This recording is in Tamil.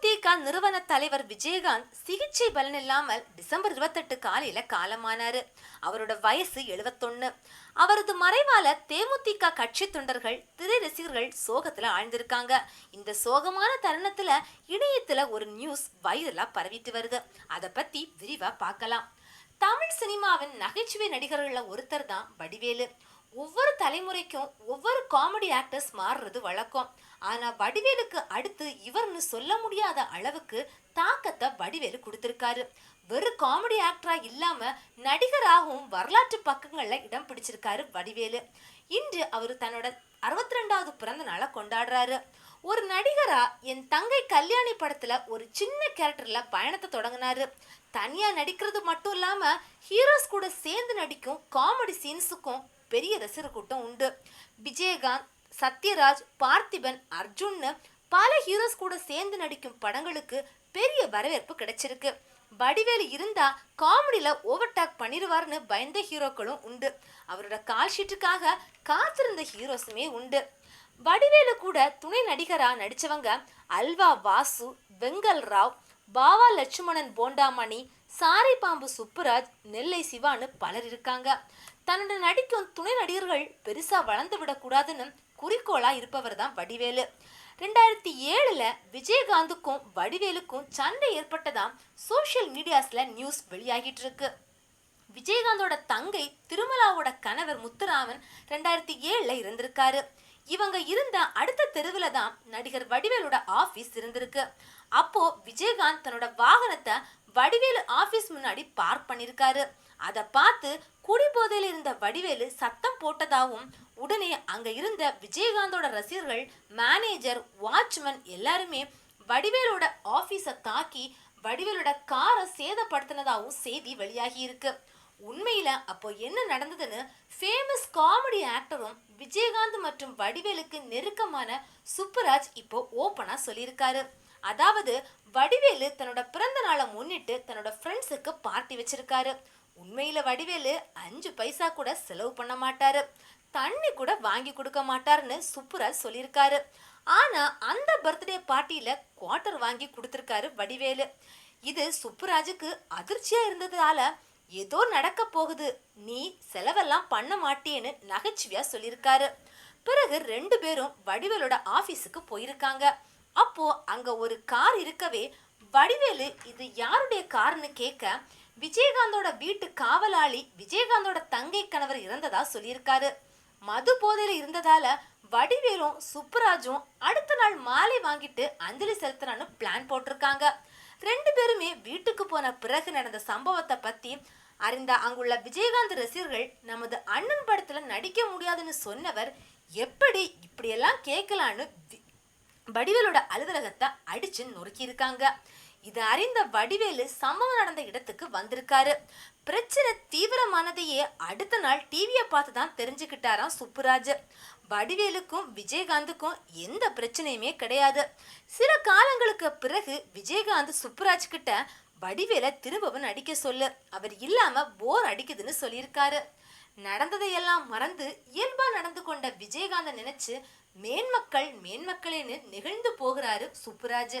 தேமுதிக நிறுவன தலைவர் விஜயகாந்த் சிகிச்சை பலனில்லாமல் டிசம்பர் இருபத்தெட்டு காலையில காலமானாரு. அவரோட வயசு எழுவத்தொன்னு. அவரது மறைவால தேமுதிக கட்சி தொண்டர்கள் திரை ரசிகர்கள் சோகத்துல ஆழ்ந்திருக்காங்க. இந்த சோகமான தருணத்துல இணையத்துல ஒரு நியூஸ் வைரலா பரவிட்டு வருது. அதை பத்தி விரிவா பார்க்கலாம். தமிழ் சினிமாவின் நகைச்சுவை நடிகர்களில் ஒருத்தர் தான் வடிவேலு. ஒவ்வொரு தலைமுறைக்கும் ஒவ்வொரு காமெடி ஆக்டர்ஸ் மாறுறது வழக்கம். ஆனால் வடிவேலுக்கு அடுத்து இவர்னு சொல்ல முடியாத அளவுக்கு தாக்கத்தை வடிவேலு கொடுத்துருக்காரு. வெறும் காமெடி ஆக்டரா இல்லாம நடிகராகவும் வரலாற்று பக்கங்கள்ல இடம் பிடிச்சிருக்காரு வடிவேலு. இன்று அவர் தன்னோட அறுபத்தி ரெண்டாவது பிறந்த நாளை கொண்டாடுறாரு. ஒரு நடிகரா என் தங்கை கல்யாணி படத்துல ஒரு சின்ன கேரக்டர்ல பயணத்தை தொடங்கினாரு. தனியா நடிக்கிறது மட்டும் இல்லாம ஹீரோஸ் கூட சேர்ந்து நடிக்கும் காமெடி சீன்ஸுக்கும் பெரிய ரசிகர் கூட்டம் உண்டு. விஜயகாந்த் சத்யராஜ் பார்த்திபன் அர்ஜுன்னு பல ஹீரோஸ் கூட சேர்ந்து நடிக்கும் படங்களுக்கு பெரிய வரவேற்பு கிடைச்சிருக்கு. வடிவேலு இருந்தா காமெடியில ஓவர்டாக் பண்ணிடுவார்னு பயந்த ஹீரோக்களும் உண்டு. அவரோட கால் ஷீட்டுக்காக காத்திருந்த ஹீரோஸுமே உண்டு. வடிவேலு கூட துணை நடிகரா நடிச்சவங்க அல்வா வாசு வெங்கல் ராவ் பாவா லட்சுமணன் போண்டாமணி சாரைப்பாம்பு சுப்புராஜ் நெல்லை சிவான்னு பலர் இருக்காங்க. தன்னோட நடிக்கும் துணை நடிகர்கள் பெருசாக வளர்ந்து விடக்கூடாதுன்னு குறிக்கோளாக இருப்பவர் தான் வடிவேலு. ரெண்டாயிரத்தி ஏழில் விஜயகாந்துக்கும் வடிவேலுக்கும் சண்டை ஏற்பட்டதாம் சோஷியல் மீடியாஸில் நியூஸ் வெளியாகிட்டு இருக்கு. விஜயகாந்தோட தங்கை திருமலாவோட கணவர் முத்துராமன் ரெண்டாயிரத்தி ஏழில் இருந்திருக்காரு இவங்க இருந்த அடுத்த தெருவில் தான் நடிகர் வடிவேலோட ஆஃபீஸ் இருந்திருக்கு. அப்போ விஜயகாந்த் தன்னோட வாகனத்தை வடிவேலு ஆஃபீஸ் முன்னாடி பார்க் பண்ணியிருக்காரு அதை பார்த்து குடிபோதையில் இருந்த வடிவேலு சத்தம் போட்டதாகவும் உடனே அங்கே இருந்த விஜயகாந்தோட ரசிகர்கள் மேனேஜர் வாட்ச்மேன் எல்லாருமே வடிவேலோட ஆஃபீஸை தாக்கி வடிவேலோட காரை சேதப்படுத்தினதாகவும் செய்தி வெளியாகி இருக்குது உண்மையில் அப்போ என்ன நடந்ததுன்னு ஃபேமஸ் காமெடி ஆக்டரும் விஜயகாந்த் மற்றும் வடிவேலுக்கு நெருக்கமான சுப்புராஜ் இப்போ ஓப்பனாக சொல்லியிருக்காரு. அதாவது வடிவேலு தன்னோட பிறந்த நாளை முன்னிட்டு தன்னோட ஃப்ரெண்ட்ஸுக்கு பார்ட்டி வச்சிருக்காரு. உண்மையில் வடிவேலு அஞ்சு பைசா கூட செலவு பண்ண மாட்டாரு. தண்ணி கூட வாங்கி கொடுக்க மாட்டாருன்னு சுப்புராஜ் சொல்லியிருக்காரு. ஆனால் அந்த பர்த்டே பார்ட்டியில் குவார்ட்டர் வாங்கி கொடுத்துருக்காரு வடிவேலு. இது சுப்புராஜுக்கு அதிர்ச்சியாக இருந்ததால ஏதோ நடக்க போகுது. நீ செலவெல்லாம் பண்ண மாட்டேன்னு நகைச்சுவையா சொல்லியிருக்காரு. பிறகு ரெண்டு பேரும் வடிவேலோட ஆபீஸுக்கு போயிருக்காங்க. அப்போ அங்க ஒரு கார் இருக்கவே வடிவேலு இது யாருடைய கார்னு கேட்க விஜயகாந்தோட வீட்டு காவலாளி விஜயகாந்தோட தங்கை கணவர் இறந்ததா சொல்லியிருக்காரு. மது போதையில இருந்ததால வடிவேலும் சுப்புராஜும் அடுத்த நாள் மாலை வாங்கிட்டு அஞ்சலி செலுத்தணும்னு பிளான் போட்டிருக்காங்க. ரெண்டு பேருமே வீட்டுக்கு போன பிறகு நடந்த சம்பவத்தை பத்தி அறிந்த அங்குள்ள விஜயகாந்த் ரசிகர்கள் நமது அண்ணன் படத்துல நடிக்க முடியாதுன்னு சொன்னவர் எப்படி இப்படியெல்லாம் கேட்கலான்னு வடிவேலோட அலுவலகத்தை அடிச்சு நொறுக்கியிருக்காங்க. இது அறிந்த வடிவேலு சம்பவம் நடந்த இடத்துக்கு வந்திருக்காரு. பிரச்சனை தீவிரமானதையே அடுத்த நாள் டிவியை பார்த்து தான் தெரிஞ்சுக்கிட்டாராம் சுப்புராஜ். வடிவேலுக்கும் விஜயகாந்துக்கும் எந்த பிரச்சனையுமே கிடையாது. சில காலங்களுக்கு பிறகு விஜயகாந்த் சுப்புராஜ் கிட்ட வடிவேலை திரும்பவும் நடிக்க சொல்லு. அவர் இல்லாம போர் அடிக்குதுன்னு சொல்லியிருக்காரு. நடந்ததையெல்லாம் மறந்து இயல்பா நடந்து கொண்ட விஜயகாந்த நினைச்சு மேன்மக்கள் மேன்மக்களேன்னு நெகிழ்ந்து போகிறாரு சுப்புராஜ்.